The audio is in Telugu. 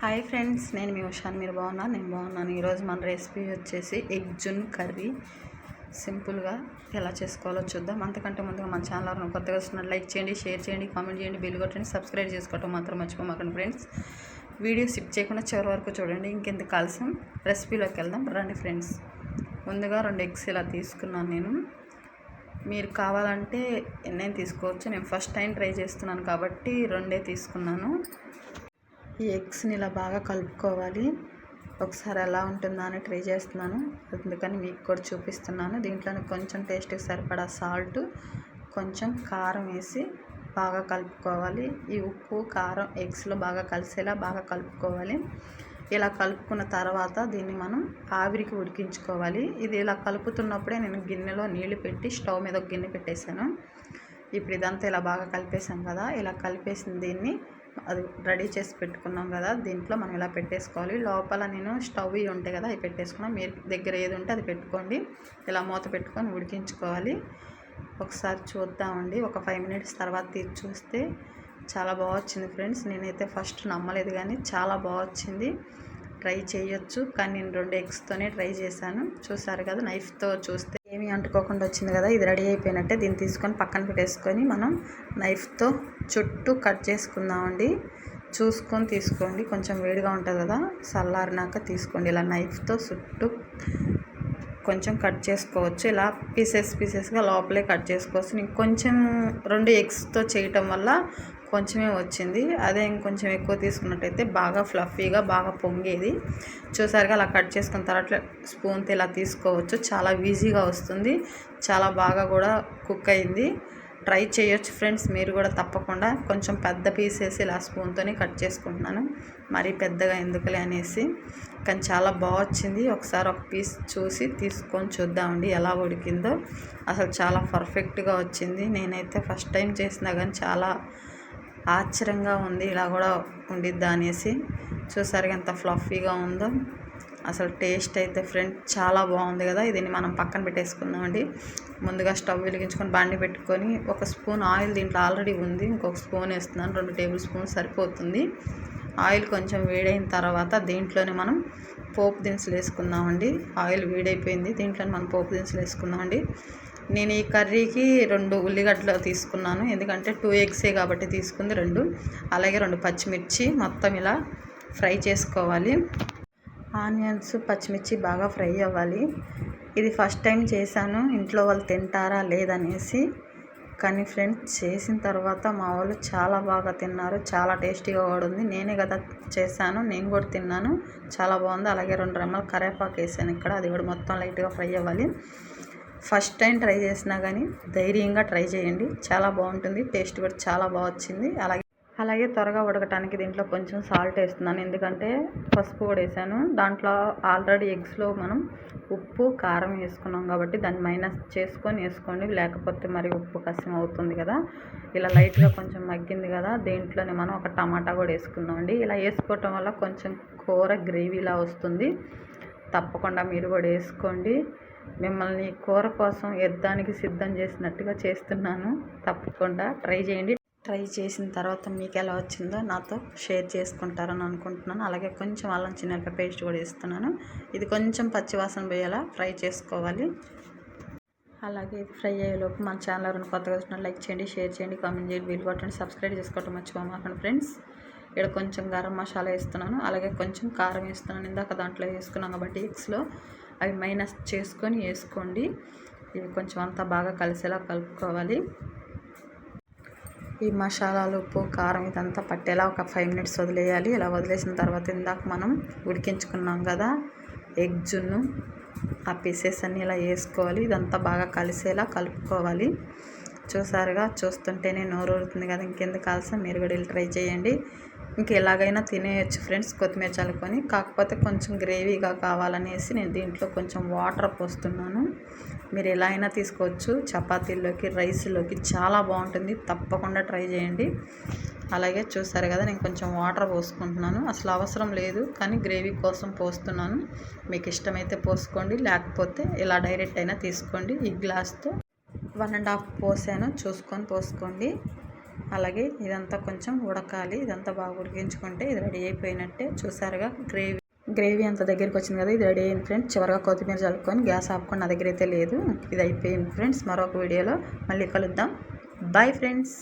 హాయ్ ఫ్రెండ్స్ నేను మీ ఉషాన్. మీరు బాగున్నాను నేను బాగున్నాను. ఈరోజు మన రెసిపీ వచ్చేసి ఎగ్ జున్ కర్రీ. సింపుల్గా ఎలా చేసుకోవాలో చూద్దాం. అంతకంటే ముందుగా మన ఛానల్ ఎవరైనా కొత్తగా వస్తున్నారు లైక్ చేయండి షేర్ చేయండి కామెంట్ చేయండి బిల్ కొట్టండి సబ్స్క్రైబ్ చేసుకోవటం మాత్రం మర్చిపోమాకండి ఫ్రెండ్స్. వీడియో స్కిప్ చేయకుండా చివరి వరకు చూడండి. ఇంకెందుకు కాల్సం రెసిపీలోకి వెళ్దాం. రండి ఫ్రెండ్స్. ముందుగా రెండు ఎగ్స్ ఇలా తీసుకున్నాను నేను. మీరు కావాలంటే నేను తీసుకోవచ్చు. నేను ఫస్ట్ టైం ట్రై చేస్తున్నాను కాబట్టి రెండే తీసుకున్నాను. ఈ ఎగ్స్ని ఇలా బాగా కలుపుకోవాలి. ఒకసారి ఎలా ఉంటుందా అని ట్రై చేస్తున్నాను. అందుకని మీకు కూడా చూపిస్తున్నాను. దీంట్లో కొంచెం టేస్ట్కి సరిపడా సాల్ట్ కొంచెం కారం వేసి బాగా కలుపుకోవాలి. ఈ ఉప్పు కారం ఎగ్స్లో బాగా కలిసేలా బాగా కలుపుకోవాలి. ఇలా కలుపుకున్న తర్వాత దీన్ని మనం ఆవిరికి ఉడికించుకోవాలి. ఇది ఇలా కలుపుతున్నప్పుడే నేను గిన్నెలో నీళ్ళు పెట్టి స్టవ్ మీద ఒక గిన్నె పెట్టేశాను. ఇప్పుడు ఇదంతా ఇలా బాగా కలిపేసాం కదా. ఇలా కలిపేసిన దీన్ని అది రెడీ చేసి పెట్టుకున్నాం కదా దీంట్లో మనం ఇలా పెట్టేసుకోవాలి? లోపల నేను స్టవ్ ఉంటాయి కదా అవి పెట్టేసుకున్నాం. మీరు దగ్గర ఏది ఉంటే అది పెట్టుకోండి. ఇలా మూత పెట్టుకొని ఉడికించుకోవాలి. ఒకసారి చూద్దామండి. ఒక ఫైవ్ మినిట్స్ తర్వాత తీసి చూస్తే చాలా బాగా వచ్చింది ఫ్రెండ్స్. నేనైతే ఫస్ట్ నమ్మలేదు కానీ చాలా బాగా వచ్చింది. ట్రై చేయొచ్చు కానీ నేను రెండు ఎగ్స్తోనే ట్రై చేశాను. చూసారు కదా నైఫ్తో చూస్తే ఏమీ అంటుకోకుండా వచ్చింది కదా ఇది రెడీ అయిపోయినట్టే దీన్ని తీసుకొని పక్కన పెట్టేసుకొని మనం నైఫ్తో చుట్టూ కట్ చేసుకుందామండి. చూసుకొని తీసుకోండి కొంచెం వేడిగా ఉంటుంది కదా చల్లారినాక తీసుకోండి. ఇలా నైఫ్తో చుట్టూ కొంచెం కట్ చేసుకోవచ్చు. ఇలా పీసెస్ పీసెస్గా లోపలే కట్ చేసుకోవచ్చు. నేను కొంచెం రెండు ఎగ్స్తో చేయటం వల్ల కొంచెమే వచ్చింది. అదే ఇంకొంచెం ఎక్కువ తీసుకున్నట్టయితే బాగా ఫ్లఫీగా బాగా పొంగేది. చూసారుగా అలా కట్ చేసుకున్న తర్వాత స్పూన్తో ఇలా తీసుకోవచ్చు. చాలా ఈజీగా వస్తుంది. చాలా బాగా కూడా కుక్ అయింది. ట్రై చేయొచ్చు ఫ్రెండ్స్. మీరు కూడా తప్పకుండా కొంచెం పెద్ద పీసెస్ ఇలా స్పూన్తోనే కట్ చేసుకుంటున్నాను. మరీ పెద్దగా ఎందుకులే అనేసి. కానీ చాలా బాగా వచ్చింది. ఒకసారి ఒక పీస్ చూసి తీసుకొని చూద్దామండి ఎలా ఉడికిందో. అసలు చాలా పర్ఫెక్ట్గా వచ్చింది. నేనైతే ఫస్ట్ టైం చేసినా కానీ చాలా ఆశ్చర్యంగా ఉంది. ఇలా కూడా ఉండిద్దా అనేసి చూసారు ఎంత ఫ్లఫీగా ఉందో. అసలు టేస్ట్ అయితే ఫ్రెండ్ చాలా బాగుంది కదా. దీన్ని మనం పక్కన పెట్టేసుకుందామండి ముందుగా స్టవ్ వెలిగించుకొని బండి పెట్టుకొని ఒక స్పూన్ ఆయిల్ దీంట్లో ఆల్రెడీ ఉంది. ఇంకొక స్పూన్ వేస్తున్నాను. రెండు టేబుల్ స్పూన్ సరిపోతుంది. ఆయిల్ కొంచెం వేడైన తర్వాత దీంట్లోనే మనం పోపు దినుసులు వేసుకుందామండి ఆయిల్ వేడైపోయింది. దీంట్లో మనం పోపు దినుసులు వేసుకుందామండి నేను ఈ కర్రీకి రెండు ఉల్లిగడ్డలు తీసుకున్నాను. ఎందుకంటే టూ ఎగ్సే కాబట్టి తీసుకుంది రెండు. అలాగే రెండు పచ్చిమిర్చి మొత్తం ఇలా ఫ్రై చేసుకోవాలి. ఆనియన్స్ పచ్చిమిర్చి బాగా ఫ్రై అవ్వాలి. ఇది ఫస్ట్ టైం చేశాను. ఇంట్లో వాళ్ళు తింటారా లేదనేసి కానీ ఫ్రెండ్స్ చేసిన తర్వాత మా వాళ్ళు చాలా బాగా తిన్నారు. చాలా టేస్టీగా కూడా ఉంది నేనే కదా చేశాను నేను కూడా తిన్నాను. చాలా బాగుంది. అలాగే రెండు రెమ్మలు కరేపాకు వేసాను ఇక్కడ. అది కూడా మొత్తం లైట్గా ఫ్రై అవ్వాలి. ఫస్ట్ టైం ట్రై చేసినా కానీ ధైర్యంగా ట్రై చేయండి. చాలా బాగుంటుంది. టేస్ట్ కూడా చాలా బాగా వచ్చింది. అలాగే అలాగే త్వరగా ఉడకటానికి దీంట్లో కొంచెం సాల్ట్ వేస్తున్నాను. ఎందుకంటే పసుపు కూడా వేసాను. దాంట్లో ఆల్రెడీ ఎగ్స్లో మనం ఉప్పు కారం వేసుకున్నాం కాబట్టి దాన్ని మైనస్ చేసుకొని వేసుకోండి. లేకపోతే మరి ఉప్పు కష్టం అవుతుంది కదా. ఇలా లైట్గా కొంచెం మగ్గింది కదా దీంట్లోనే మనం ఒక టమాటా కూడా వేసుకుందామండి. ఇలా వేసుకోవటం వల్ల కొంచెం కూర గ్రేవీలా వస్తుంది. తప్పకుండా మీరు కూడా వేసుకోండి. మిమ్మల్ని కూర కోసం యుద్ధానికి సిద్ధం చేసినట్టుగా చేస్తున్నాను. తప్పకుండా ట్రై చేయండి. ట్రై చేసిన తర్వాత మీకు ఎలా వచ్చిందో నాతో షేర్ చేసుకుంటారని అనుకుంటున్నాను. అలాగే కొంచెం అల్లం చిన్న పేస్ట్ కూడా ఇస్తున్నాను ఇది కొంచెం పచ్చివాసన పోయేలా ఫ్రై చేసుకోవాలి. అలాగే ఇది ఫ్రై అయ్యేలోపు మన ఛానల్ ఎవరైనా కొత్తగా వచ్చిన లైక్ చేయండి షేర్ చేయండి కామెంట్ చేయండి వీలు కొట్టండి సబ్స్క్రైబ్ చేసుకోవటం మర్చిపోమాకండి ఫ్రెండ్స్ ఇక్కడ కొంచెం గరం మసాలా వేస్తున్నాను. అలాగే కొంచెం కారం వేస్తున్నాను. ఇందాక దాంట్లో వేసుకున్నాను కాబట్టి ఎగ్స్లో అవి మైనస్ చేసుకొని వేసుకోండి. ఇవి కొంచెం అంతా బాగా కలిసేలా కలుపుకోవాలి. ఈ మసాలాలు ఉప్పు కారం ఇదంతా పట్టేలా ఒక ఫైవ్ మినిట్స్ వదిలేయాలి. ఇలా వదిలేసిన తర్వాత ఇందాక మనం ఉడికించుకున్నాం కదా ఎగ్ జున్ను ఆ పీసెస్ అన్నీ ఇలా వేసుకోవాలి. ఇదంతా బాగా కలిసేలా కలుపుకోవాలి. చూసారుగా చూస్తుంటేనే నోరు ఊరుతుంది కదా ఇంకెందుకు కాల్సిన మీరు కూడా ట్రై చేయండి. ఇంక ఎలాగైనా తినేయచ్చు ఫ్రెండ్స్ కొత్తిమీర చల్లుకొని. కాకపోతే కొంచెం గ్రేవీగా కావాలనేసి నేను దీంట్లో కొంచెం వాటర్ పోస్తున్నాను. మీరు ఎలా అయినా తీసుకోవచ్చు. చపాతీల్లోకి రైస్లోకి చాలా బాగుంటుంది. తప్పకుండా ట్రై చేయండి. అలాగే చూసారు కదా నేను కొంచెం వాటర్ పోసుకుంటున్నాను. అసలు అవసరం లేదు కానీ గ్రేవీ కోసం పోస్తున్నాను. మీకు ఇష్టమైతే పోసుకోండి లేకపోతే ఇలా డైరెక్ట్ అయినా తీసుకోండి. ఈ గ్లాస్తో వన్ అండ్ హాఫ్ పోసాను. చూసుకొని పోసుకోండి. అలాగే ఇదంతా కొంచెం ఉడకాలి. ఇదంతా బాగా ఉడికించుకుంటే ఇది రెడీ అయిపోయినట్టే. చూసారుగా గ్రేవీ. గ్రేవీ అంత దగ్గరికి వచ్చింది కదా ఇది రెడీ అయింది ఫ్రెండ్స్. చివరిగా కొత్తిమీర చల్లుకొని గ్యాస్ ఆపుకొని నా దగ్గర అయితే లేదు. ఇది అయిపోయింది ఫ్రెండ్స్. మరొక వీడియోలో మళ్ళీ కలుద్దాం. Bye friends.